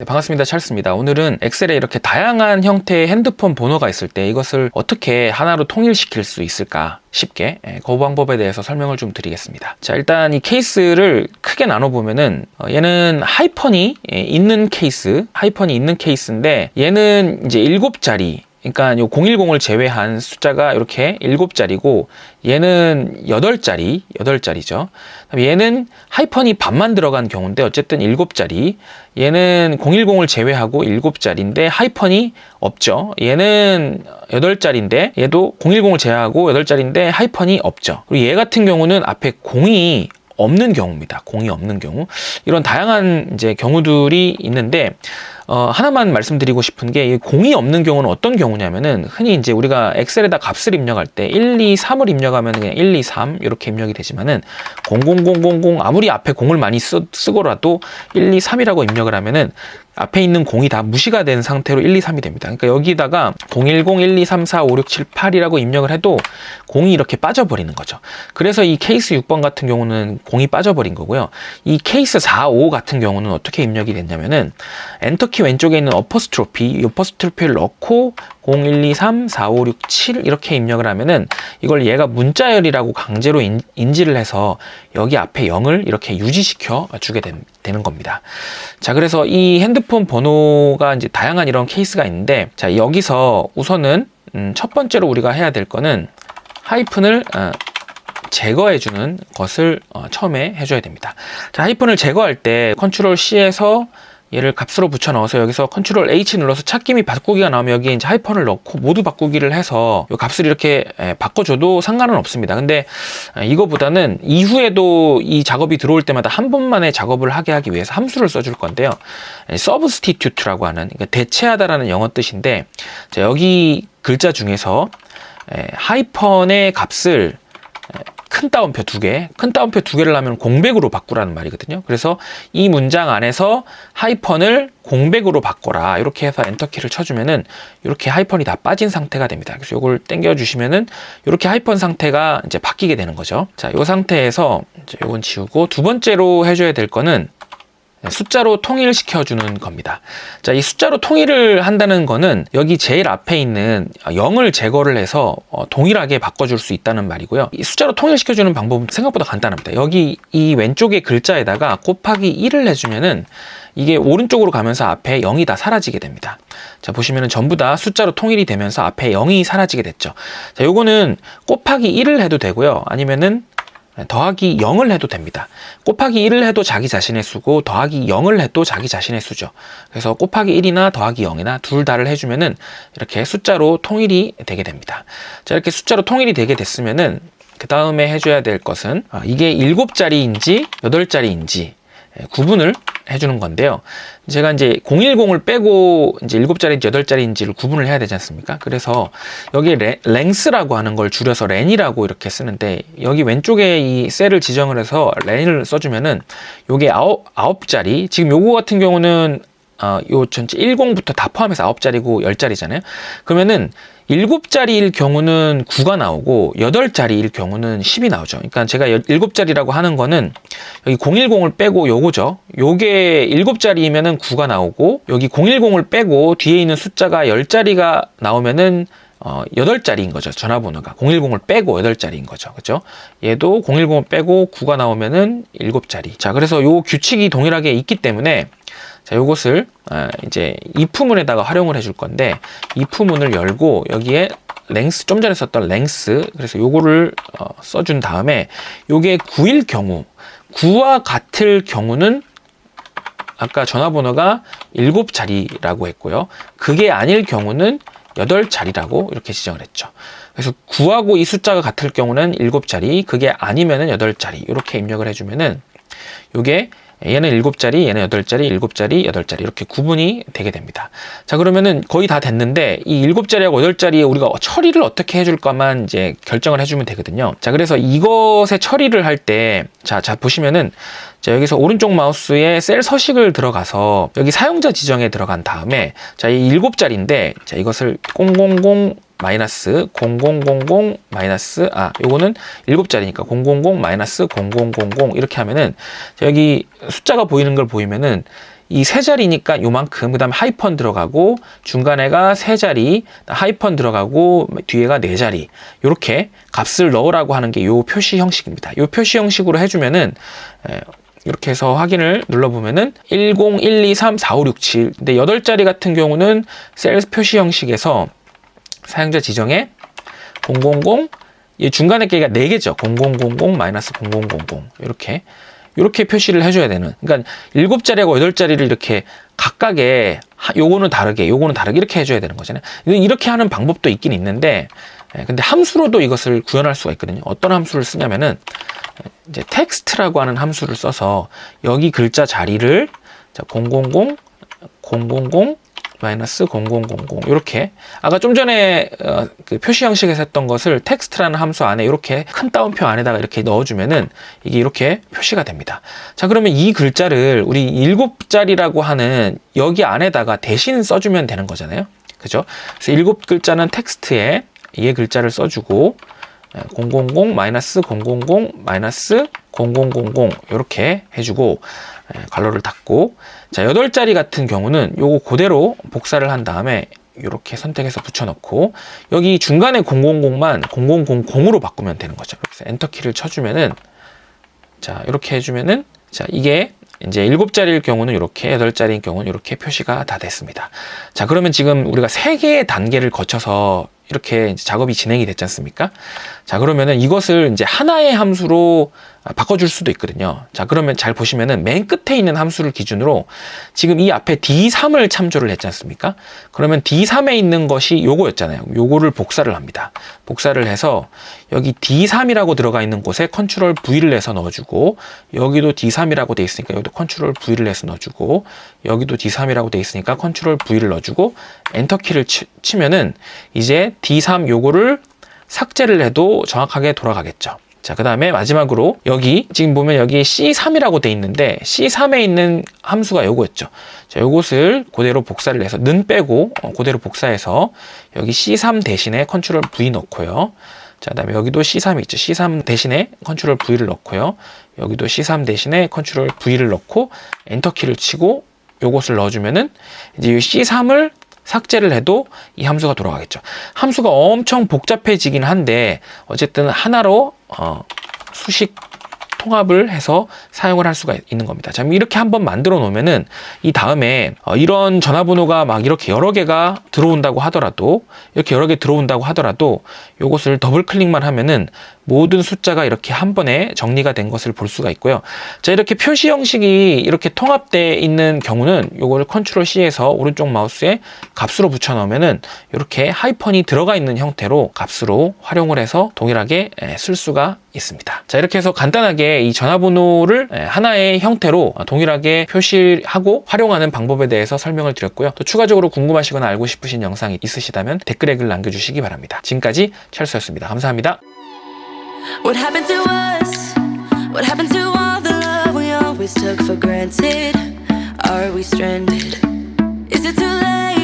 네, 반갑습니다. 찰스입니다. 오늘은 엑셀에 이렇게 다양한 형태의 핸드폰 번호가 있을 때 이것을 어떻게 하나로 통일시킬 수 있을까 쉽게 예, 그 방법에 대해서 설명을 좀 드리겠습니다. 자, 일단 이 케이스를 크게 나눠보면은 어, 얘는 하이펀이 예, 있는 케이스, 하이펀이 있는 케이스인데 얘는 이제 7자리 그러니까 요 010을 제외한 숫자가 이렇게 7자리고 얘는 8자리, 8자리죠. 얘는 하이펀이 반만 들어간 경우인데 어쨌든 7자리. 얘는 010을 제외하고 7자리인데 하이펀이 없죠. 얘는 8자리인데 얘도 010을 제외하고 8자리인데 하이펀이 없죠. 그리고 얘 같은 경우는 앞에 0이 없는 경우입니다. 공이 없는 경우. 이런 다양한 이제 경우들이 있는데 어, 하나만 말씀드리고 싶은 게 공이 없는 경우는 어떤 경우냐면은 흔히 이제 우리가 엑셀에다 값을 입력할 때 1, 2, 3을 입력하면 그냥 1, 2, 3 이렇게 입력이 되지만은 0, 0, 0, 0, 0 아무리 앞에 공을 많이 쓰, 쓰고라도 1, 2, 3이라고 입력을 하면은 앞에 있는 공이 다 무시가 된 상태로 1, 2, 3이 됩니다. 그러니까 여기다가 010, 1, 2, 3, 4, 5, 6, 7, 8이라고 입력을 해도 공이 이렇게 빠져버리는 거죠. 그래서 이 케이스 6번 같은 경우는 공이 빠져버린 거고요. 이 케이스 4, 5 같은 경우는 어떻게 입력이 됐냐면은 엔터키 왼쪽에 있는 어퍼스트로피, 이 어퍼스트로피를 넣고 0, 1, 2, 3, 4, 5, 6, 7 이렇게 입력을 하면은 이걸 얘가 문자열이라고 강제로 인, 지를 해서 여기 앞에 0을 이렇게 유지시켜 주게 된, 되는 겁니다. 자, 그래서 이 핸드폰 번호가 이제 다양한 이런 케이스가 있는데 자, 여기서 우선은 음, 첫 번째로 우리가 해야 될 거는 하이픈을 어, 제거해주는 것을 어, 처음에 해줘야 됩니다. 자, 하이픈을 제거할 때 컨트롤 C에서 얘를 값으로 붙여 넣어서 여기서 컨트롤 H 눌러서 찾기 및 바꾸기가 나오면 여기에 이제 하이펀을 넣고 모두 바꾸기를 해서 이 값을 이렇게 바꿔줘도 상관은 없습니다. 근데 이거보다는 이후에도 이 작업이 들어올 때마다 한 번만에 작업을 하게 하기 위해서 함수를 써줄 건데요. substitute라고 하는 그러니까 대체하다라는 영어 뜻인데 여기 글자 중에서 하이펀의 값을 큰 따옴표 두 개, 큰 따옴표 두 개를 하면 공백으로 바꾸라는 말이거든요. 그래서 이 문장 안에서 하이펀을 공백으로 바꿔라. 이렇게 해서 엔터키를 쳐주면은 이렇게 하이펀이 다 빠진 상태가 됩니다. 그래서 이걸 당겨주시면은 이렇게 하이펀 상태가 이제 바뀌게 되는 거죠. 자, 이 상태에서 이제 이건 지우고 두 번째로 해줘야 될 거는 숫자로 통일시켜주는 겁니다. 자, 이 숫자로 통일을 한다는 거는 여기 제일 앞에 있는 0을 제거를 해서 어, 동일하게 바꿔줄 수 있다는 말이고요. 이 숫자로 통일시켜주는 방법은 생각보다 간단합니다. 여기 이 왼쪽에 글자에다가 곱하기 1을 해주면은 이게 오른쪽으로 가면서 앞에 0이 다 사라지게 됩니다. 자, 보시면은 전부 다 숫자로 통일이 되면서 앞에 0이 사라지게 됐죠. 자, 요거는 곱하기 1을 해도 되고요. 아니면은 더하기 0을 해도 됩니다. 곱하기 1을 해도 자기 자신의 수고 더하기 0을 해도 자기 자신의 수죠. 그래서 곱하기 1이나 더하기 0이나 둘 다를 해주면은 이렇게 숫자로 통일이 되게 됩니다. 자 이렇게 숫자로 통일이 되게 됐으면은 그 다음에 해줘야 될 것은 아, 이게 7자리인지 8자리인지 구분을 해주는 건데요. 제가 이제 010을 빼고 이제 7자리인지 8자리인지를 구분을 해야 되지 않습니까? 그래서 여기 레, 랭스라고 하는 걸 줄여서 렌이라고 이렇게 쓰는데 여기 왼쪽에 이 셀을 지정을 해서 렌을 써주면은 요게 아홉, 아홉 자리 지금 요거 같은 경우는 어, 요 전체 10부터 다 포함해서 9자리고 10자리잖아요. 그러면은 7자리일 경우는 9가 나오고 8자리일 경우는 10이 나오죠. 그러니까 제가 7자리라고 하는 거는 여기 010을 빼고 요거죠. 요게 7자리이면은 9가 나오고 여기 010을 빼고 뒤에 있는 숫자가 10자리가 나오면은 어, 8자리인 거죠. 전화번호가. 010을 빼고 8자리인 거죠. 그죠? 얘도 010을 빼고 9가 나오면은 7자리. 자, 그래서 요 규칙이 동일하게 있기 때문에 자, 요것을 아, 이제 if문에다가 활용을 해줄 건데 if문을 열고 여기에 랭스 좀 전에 썼던 랭스 그래서 요거를 어, 써준 다음에 요게 9일 경우 9와 같을 경우는 아까 전화번호가 7자리라고 했고요. 그게 아닐 경우는 8자리라고 이렇게 지정을 했죠. 그래서 9하고 이 숫자가 같을 경우는 7자리, 그게 아니면은 8자리 이렇게 입력을 해주면은 요게 얘는 7자리, 얘는 8자리, 7자리, 8자리 이렇게 구분이 되게 됩니다. 자, 그러면은 거의 다 됐는데 이 7자리하고 8자리에 우리가 처리를 어떻게 해줄까만 이제 결정을 해주면 되거든요. 자, 그래서 이것에 처리를 할 때 자, 자 보시면은 자, 여기서 오른쪽 마우스에 셀 서식을 들어가서 여기 사용자 지정에 들어간 다음에 자, 이 7자리인데 자, 이것을 000 마이너스 0000 마이너스 아 요거는 7자리니까 000 마이너스 0000 이렇게 하면은 여기 숫자가 보이는 걸 보이면은 이 세 자리니까 요만큼 그다음에 하이펀 들어가고 중간에가 세 자리 하이펀 들어가고 뒤에가 네 자리 요렇게 값을 넣으라고 하는 게 요 표시 형식입니다. 요 표시 형식으로 해주면은 에, 이렇게 해서 확인을 눌러보면은 10, 1, 2, 3, 4, 5, 6, 7 근데 8자리 같은 경우는 셀 표시 형식에서 사용자 지정에 000 이 중간에 개가 4개죠. 0000-0000 이렇게 이렇게 표시를 해줘야 되는. 그러니까 7자리하고 8자리를 이렇게 각각의 하- 요거는 다르게 요거는 다르게 이렇게 해줘야 되는 거잖아요. 이렇게 하는 방법도 있긴 있는데 예, 근데 함수로도 이것을 구현할 수가 있거든요. 어떤 함수를 쓰냐면은 이제 텍스트라고 하는 함수를 써서 여기 글자 자리를 자, 000 000 마이너스 0000 이렇게 아까 좀 전에 어, 그 표시 형식에서 했던 것을 텍스트라는 함수 안에 이렇게 큰 따옴표 안에다가 이렇게 넣어주면은 이게 이렇게 표시가 됩니다. 자 그러면 이 글자를 우리 일곱 자리라고 하는 여기 안에다가 대신 써주면 되는 거잖아요. 그죠? 그래서 일곱 글자는 텍스트에 이의 글자를 써주고 000 마이너스 000 마이너스 0000 이렇게 해주고 예, 괄호를 닫고 자 여덟 자리 같은 경우는 요거 그대로 복사를 한 다음에 이렇게 선택해서 붙여넣고 여기 중간에 000만 0000으로 바꾸면 되는 거죠. 그래서 엔터 키를 쳐주면은 자 이렇게 해주면은 자 이게 이제 일곱 자리일 경우는 이렇게 여덟 자리인 경우는 이렇게 표시가 다 됐습니다. 자 그러면 지금 우리가 세 개의 단계를 거쳐서 이렇게 이제 작업이 진행이 됐지 않습니까? 자 그러면은 이것을 이제 하나의 함수로 바꿔줄 수도 있거든요. 자 그러면 잘 보시면은 맨 끝에 있는 함수를 기준으로 지금 이 앞에 D3을 참조를 했지 않습니까? 그러면 D3에 있는 것이 요거였잖아요. 요거를 복사를 합니다. 복사를 해서 여기 D3이라고 들어가 있는 곳에 컨트롤 V를 해서 넣어주고 여기도 D3이라고 돼 있으니까 여기도 컨트롤 V를 해서 넣어주고 여기도 D3이라고 돼 있으니까 컨트롤 V를 넣어주고 엔터 키를 치, 치면은 이제 D3 요거를 삭제를 해도 정확하게 돌아가겠죠. 자, 그 다음에 마지막으로 여기 지금 보면 여기 C3이라고 돼 있는데 C3에 있는 함수가 요거였죠. 자, 요것을 그대로 복사를 해서 는 빼고 어, 그대로 복사해서 여기 C3 대신에 컨트롤 V 넣고요. 자, 그다음에 여기도 C3이 있죠. C3 대신에 컨트롤 V를 넣고요. 여기도 C3 대신에 컨트롤 V를 넣고 엔터 키를 치고 요것을 넣어주면은 이제 이 C3을 삭제를 해도 이 함수가 돌아가겠죠. 함수가 엄청 복잡해지긴 한데 어쨌든 하나로 어, 수식 통합을 해서 사용을 할 수가 있는 겁니다. 자, 이렇게 한번 만들어 놓으면은 이 다음에 어, 이런 전화번호가 막 이렇게 여러 개가 들어온다고 하더라도 이렇게 여러 개 들어온다고 하더라도 이것을 더블 클릭만 하면은 모든 숫자가 이렇게 한 번에 정리가 된 것을 볼 수가 있고요. 자, 이렇게 표시 형식이 이렇게 통합되어 있는 경우는 요거를 컨트롤 C에서 오른쪽 마우스에 값으로 붙여 넣으면은 이렇게 하이펀이 들어가 있는 형태로 값으로 활용을 해서 동일하게 에, 쓸 수가 있습니다. 자, 이렇게 해서 간단하게 이 전화번호를 에, 하나의 형태로 동일하게 표시하고 활용하는 방법에 대해서 설명을 드렸고요. 또 추가적으로 궁금하시거나 알고 싶으신 영상이 있으시다면 댓글에 글 남겨주시기 바랍니다. 지금까지 찰수였습니다. 감사합니다. Always took for granted? Are we stranded? Is it too late?